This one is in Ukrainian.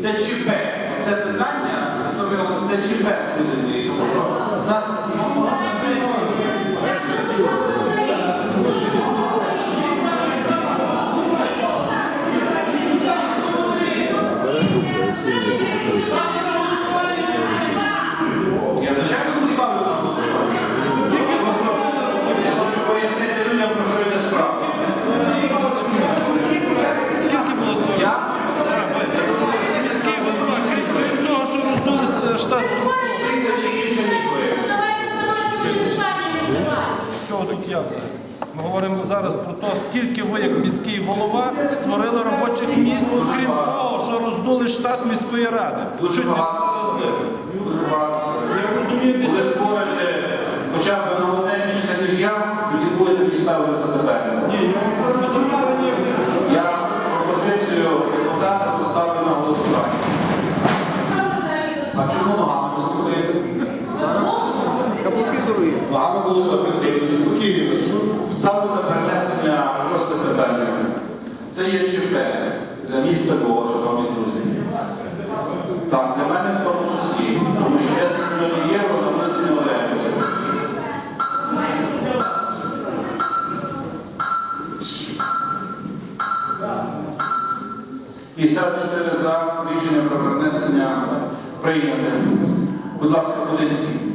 Це ЧП. Це питання, це ЧП, друзі тому що з нас відкривати. Чого тут я взагалі? Ми говоримо зараз про те, скільки ви, як міський голова, створили робочих місць, крім того, що роздули штат міської ради. Дуже Чуть не багато. рази. Дуже багато. Я розумію, Коли створите хоча б на одне більше, ніж я, тоді будете мені ставитися. Ні, я вам розумію, ніяк Ногами не слухаєте? Ногами було ефективно, спокійно. Ставлю на перенесення просто питання. Це є ЧП для міста Львова, шановні друзі. Так, для мене в тому числі, тому що 10 мільйонів євро на вулиці не орендується. «54 за рішення про перенесення прийняте. Будь ласка, Кудинський.